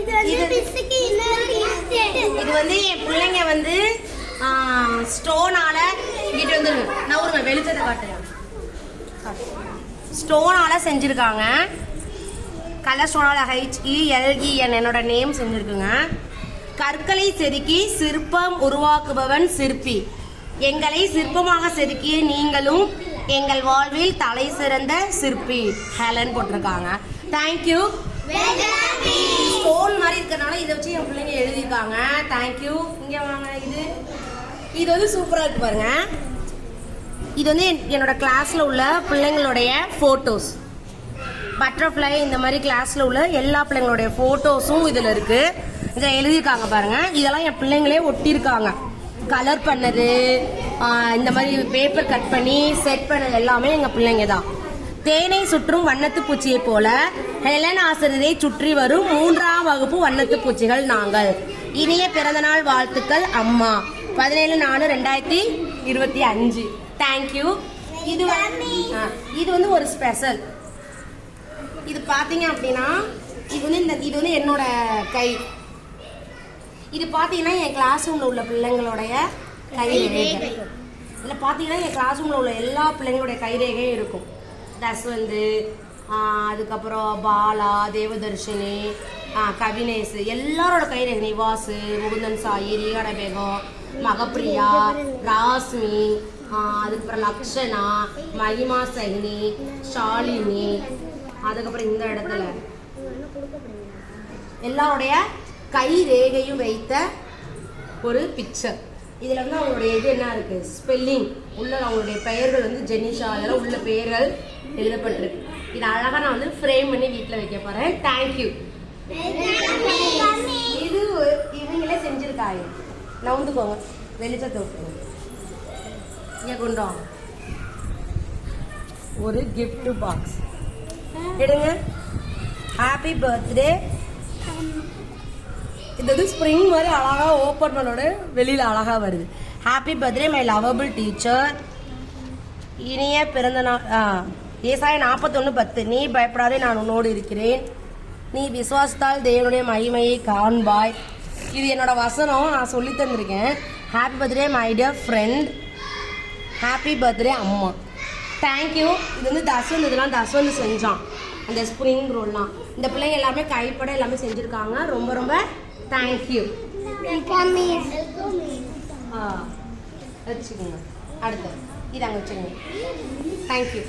இது வந்து என் பிள்ளைங்க வந்து ஸ்டோனால இங்கிட்டு வந்து நவுருங்க வெளிச்சத்தை காட்டுறேன். ஸ்டோனால செஞ்சிருக்காங்க. Colour ஸ்டோனால H E L E N என்னோட நேம் செஞ்சிருக்குங்க. கற்களை செதுக்கி சிற்பம் உருவாக்குபவன் சிற்பி. எங்களை சிற்பமாக செதுக்கிய நீங்களும் எங்கள் வாழ்வில் தலை சிறந்த சிற்பி. ஹேலன் போட்டிருக்காங்க. தேங்க்யூ ஸ்டோன் மாதிரி இருக்கறனால இதை வச்சு என் பிள்ளைங்க எழுதியிருக்காங்க. தேங்க்யூ இங்கே வாங்க இது. இது வந்து சூப்பராக இருக்கு பாருங்க. இது வந்து என்- என்னோட கிளாஸில் உள்ள பிள்ளைங்களுடைய ஃபோட்டோஸ் பட்டர்ஃப்ளை இந்த மாதிரி கிளாஸில் உள்ள எல்லா பிள்ளைங்களுடைய ஃபோட்டோஸும் இதில் இருக்குது இதை எழுதியிருக்காங்க பாருங்கள் இதெல்லாம் என் பிள்ளைங்களே ஒட்டியிருக்காங்க. கலர் பண்ணது இந்த மாதிரி பேப்பர் கட் பண்ணி செட் பண்ணது எல்லாமே எங்கள் பிள்ளைங்க தான். தேனை சுற்றும் வண்ணத்து பூச்சியை போல ஹெலன் ஆசிரியரை சுற்றி வரும் மூன்றாம் வகுப்பு வண்ணத்து பூச்சிகள் நாங்கள். இனிய பிறந்தநாள் வாழ்த்துக்கள் அம்மா. பதினேழு நாலு ரெண்டாயிரத்தி இருபத்தி அஞ்சு. தேங்க்யூ இது இது வந்து ஒரு ஸ்பெஷல் இது பார்த்தீங்க அப்படின்னா இது வந்து இந்த இது வந்து என்னோட கை. இது பார்த்தீங்கன்னா என் கிளாஸ் ரூமில் உள்ள பிள்ளைங்களுடைய கைரேகை இதில் பார்த்தீங்கன்னா என் கிளாஸ் ரூமில் உள்ள எல்லா பிள்ளைங்களுடைய கைரேகையும் இருக்கும். தஸ்வந்து வந்து அதுக்கப்புறம் பாலா தேவதர்ஷினி கவினேஷ் எல்லாரோட கைரேகை நிவாசு முகுந்தன் சாயி ரீகாட பேகம் மகப்பிரியா ராஸ்மி அதுக்கப்புறம் லக்ஷனா மகிமா சஹினி ஷாலினி அதுக்கப்புறம் இந்த இடத்துல. எல்லாருடைய கை ரேகையும் வைத்த ஒரு பிக்சர் இதில் வந்து அவங்களுடைய இது என்ன இருக்கு? ஸ்பெல்லிங் உள்ள அவங்களுடைய பெயர்கள் வந்து ஜெனிஷா அதெல்லாம் உள்ள பெயர்கள் எழுதப்பட்டிருக்கு. இதை அழகாக நான் வந்து ஃப்ரேம் பண்ணி வீட்டில் வைக்க போகிறேன் தேங்க்யூ இது இவங்களே செஞ்சிருக்காங்க. நவுந்துக்கோங்க வெளிச்சத்தை விட்டுருங்க இங்கே கொண்டு வாங்க. ஒரு கிஃப்ட் பாக்ஸ் எடுங்க. ஹாப்பி பர்த்டே இது ஸ்ப்ரிங் மாதிரி அழகாக ஓப்பன் பண்ணோட வெளியில் அழகாக வருது. Happy birthday my lovable teacher இனிய பிறந்த நாள் ஏசாய நாற்பத்தொன்று பத்து. நீ பயப்படாதே நான் உன்னோடு இருக்கிறேன். நீ விசுவாசத்தால் தேவனுடைய மகிமையை காண்பாய். இது என்னோட வசனம் நான் சொல்லி தந்திருக்கேன். Happy birthday my dear friend happy birthday அம்மா. தேங்க்யூ இது வந்து தஸ்வந்த் இதெல்லாம் தஸ்வந்த் செஞ்சான் அந்த ஸ்ப்ரிங் ரோல்லாம் இந்த பிள்ளைங்க எல்லாமே கைப்பட எல்லாமே செஞ்சுருக்காங்க. ரொம்ப ரொம்ப தேங்க்யூ ஆ வச்சுக்கோங்க. அடுத்து இதாங்க வச்சுக்கோங்க. தேங்க்யூ